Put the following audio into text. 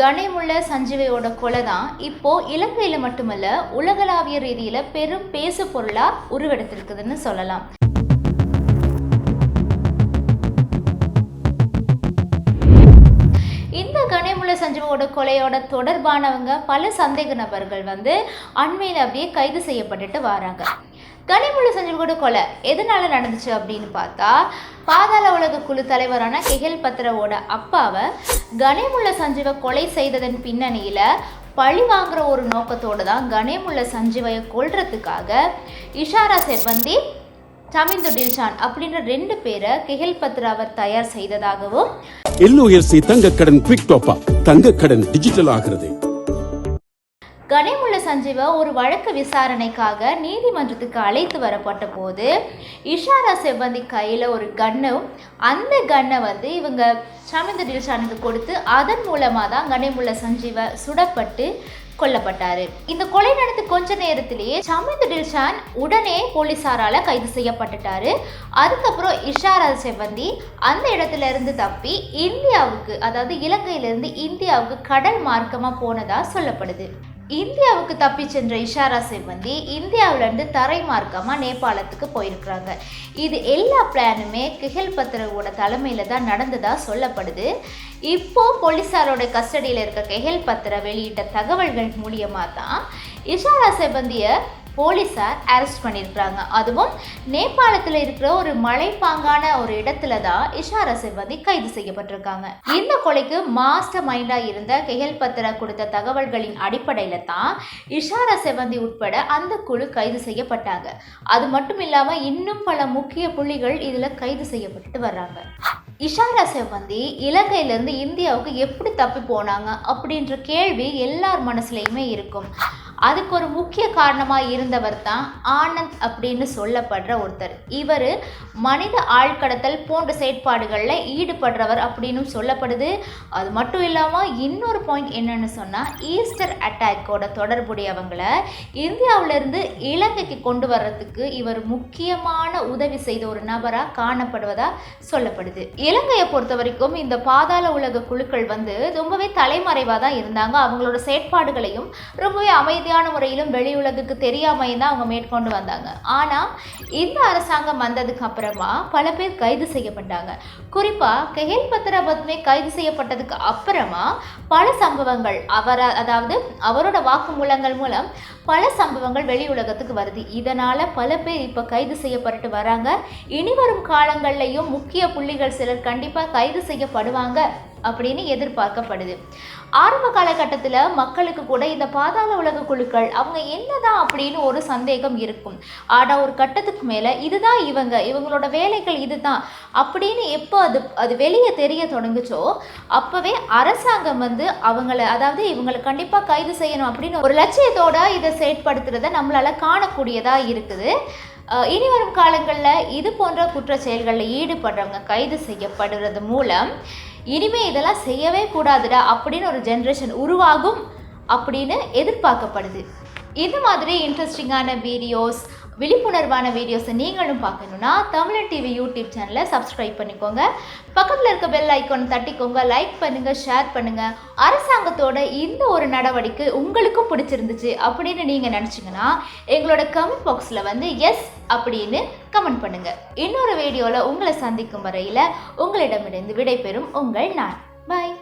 கனிமுள்ள சஞ்சீவையோட கொலை தான் இப்போ இலங்கையில மட்டுமல்ல உலகளாவிய ரீதியில பெரும் பேசு பொருளா உருவெடுத்திருக்குதுன்னு சொல்லலாம். இந்த கனிமுள்ள சஞ்சீவோட கொலையோட தொடர்பானவங்க பல சந்தேக நபர்கள் வந்து அண்மையில் அப்படியே கைது செய்யப்பட்டுட்டு வராங்க. கனிமுள்ள கூட கொலை. எதனால நடந்துச்சு அப்படின்னு பார்த்தா பாதாள உலக குழு தலைவரான கெஹெல் பத்ரவோட அப்பாவை கனிமுள்ள சஞ்சீவை கொலை செய்ததன் பின்னணியில் பழி வாங்குற ஒரு நோக்கத்தோடு தான் கணேமுள்ள சஞ்சீவையை கொள்றதுக்காக இஷாரா செவ்வந்தி சமிந்து டில்ஷான் அப்படின்ற ரெண்டு பேரை கெஹல் பத்ரா அவர் தயார் செய்ததாகவும் எல்ஓஎஸ்சி தங்கக்கடன் குவிக் டாப் அப் தங்கக்கடன் டிஜிட்டல் ஆகிறது. கனிமுள்ள சஞ்சீவை ஒரு வழக்கு விசாரணைக்காக நீதிமன்றத்துக்கு அழைத்து வரப்பட்ட போது இஷாரா செவ்வந்தி கையில் ஒரு கன்னும் அந்த கன்னை வந்து இவங்க சமிந்த டில்ஷானுக்கு கொடுத்து அதன் மூலமாக தான் கனிமுள்ள சஞ்சீவை சுடப்பட்டு கொல்லப்பட்டாரு. இந்த கொலை நடந்து கொஞ்ச நேரத்திலேயே சமிந்த டில்ஷான் உடனே போலீசாரால கைது செய்யப்பட்டுட்டாரு. அதுக்கப்புறம் இஷாரா செவ்வந்தி அந்த இடத்துல இருந்து தப்பி இந்தியாவுக்கு அதாவது இலங்கையிலிருந்து இந்தியாவுக்கு கடல் மார்க்கமா போனதா சொல்லப்படுது. இந்தியாவுக்கு தப்பி சென்ற இஷாரா சிவந்தி இந்தியாவிலேருந்து தரை மார்க்கமாக நேபாளத்துக்கு போயிருக்கிறாங்க. இது எல்லா பிளானுமே கிஹில் பத்ரவோட தலைமையில் தான் நடந்ததாக சொல்லப்படுது. இப்போ போலீஸாரோட கஸ்டடியில் இருக்க கெஹல் பத்ரா வெளியிட்ட தகவல்கள் மூலியமாக தான் இஷாரா சிவந்தியை போலீஸார் அரெஸ்ட் பண்ணியிருக்கிறாங்க. அதுவும் நேபாளத்தில் இருக்கிற ஒரு மலைப்பாங்கான ஒரு இடத்துல தான் இஷாரா செவ்வந்தி கைது செய்யப்பட்டிருக்காங்க. இந்த கொலைக்கு மாஸ்டர் மைண்டாக இருந்த கெஹல் பத்ரா கொடுத்த தகவல்களின் அடிப்படையில் தான் இஷாரா செவந்தி உட்பட அந்த குழு கைது செய்யப்பட்டாங்க. அது மட்டும் இல்லாமல் இன்னும் பல முக்கிய புள்ளிகள் இதில் கைது செய்யப்பட்டு வர்றாங்க. இஷாரா செவந்தி இலங்கையிலேருந்து இந்தியாவுக்கு எப்படி தப்பி போனாங்க அப்படின்ற கேள்வி எல்லார் மனசுலையுமே இருக்கும். அதுக்கு ஒரு முக்கிய காரணமாக இருந்தவர் தான் ஆனந்த் அப்படின்னு சொல்லப்படுற ஒருத்தர். இவர் மனித ஆழ்கடத்தல் போன்ற செயற்பாடுகளில் ஈடுபடுறவர் அப்படின்னு சொல்லப்படுது. அது மட்டும் இல்லாமல் இன்னொரு பாயிண்ட் என்னன்னு சொன்னால் ஈஸ்டர் அட்டாக்கோட தொடர்புடையவங்களை இந்தியாவிலேருந்து இலங்கைக்கு கொண்டு வர்றதுக்கு இவர் முக்கியமான உதவி செய்த ஒரு நபராக காணப்படுவதாக சொல்லப்படுது. இலங்கையை பொறுத்த வரைக்கும் இந்த பாதாள உலக குழுக்கள் வந்து ரொம்பவே தலைமறைவாக தான் இருந்தாங்க. அவங்களோட செயற்பாடுகளையும் ரொம்பவே அமைதியான முறையிலும் வெளி உலகுக்கு தெரியாமையும் தான் அவங்க மேற்கொண்டு வந்தாங்க. ஆனால் இந்த அரசாங்கம் வந்ததுக்கு அப்புறமா பல பேர் கைது செய்யப்பட்டாங்க. குறிப்பாக கெஹில் பத்ரா பத்மே கைது செய்யப்பட்டதுக்கு அப்புறமா பல சம்பவங்கள் அவர் அதாவது அவரோட வாக்குமூலங்கள் மூலம் பல சம்பவங்கள் வெளி உலகத்துக்கு வருது. இதனால் பல பேர் இப்போ கைது செய்யப்பட்டு வராங்க. இனி வரும் காலங்கள்லையும் முக்கிய புள்ளிகள் சிலர் கண்டிப்பாக கைது செய்யப்படுவாங்க. அப்படின்னு எதிர்பார்க்கப்படுது. ஆரம்ப காலகட்டத்தில் மக்களுக்கு கூட இந்த பாதாள உலக குழுக்கள் அவங்க என்னதான் அப்படின்னு ஒரு சந்தேகம் இருக்கும். ஆனால் ஒரு கட்டத்துக்கு மேலே இதுதான் இவங்க இவங்களோட வேலைகள் இதுதான் அப்படின்னு எப்போ அது அது வெளியே தெரிய தொடங்குச்சோ அப்போவே அரசாங்கம் வந்து அவங்கள அதாவது இவங்களை கண்டிப்பாக கைது செய்யணும் அப்படின்னு ஒரு லட்சியத்தோட இதை செயற்படுத்துறத நம்மளால் காணக்கூடியதாக இருக்குது. இனி வரும் காலங்களில் இது போன்ற குற்ற செயல்களில் ஈடுபடுறவங்க கைது செய்யப்படுறது மூலம் இனிமே இதெல்லாம் செய்யவே கூடாதுடா அப்படின்னு ஒரு ஜென்ரேஷன் உருவாகும் அப்படின்னு எதிர்பார்க்கப்படுது. இந்த மாதிரி இன்ட்ரெஸ்டிங்கான வீடியோஸ் விழிப்புணர்வான வீடியோஸை நீங்களும் பார்க்கணுன்னா தமிழன் டிவி யூடியூப் சேனலை சப்ஸ்கிரைப் பண்ணிக்கோங்க. பக்கத்தில் இருக்க பெல் ஐக்கான் தட்டிக்கோங்க லைக் பண்ணுங்கள் ஷேர் பண்ணுங்கள் அரசாங்கத்தோட இந்த ஒரு நடவடிக்கை உங்களுக்கும் பிடிச்சிருந்துச்சு அப்படின்னு நீங்கள் நினச்சிங்கன்னா எங்களோட கமெண்ட் பாக்ஸில் வந்து எஸ் அப்படின்னு கமெண்ட் பண்ணுங்கள் இன்னொரு வீடியோவில் உங்களை சந்திக்கும் வரையில் உங்களிடமிருந்து விடைபெறும் உங்கள் நான். பாய்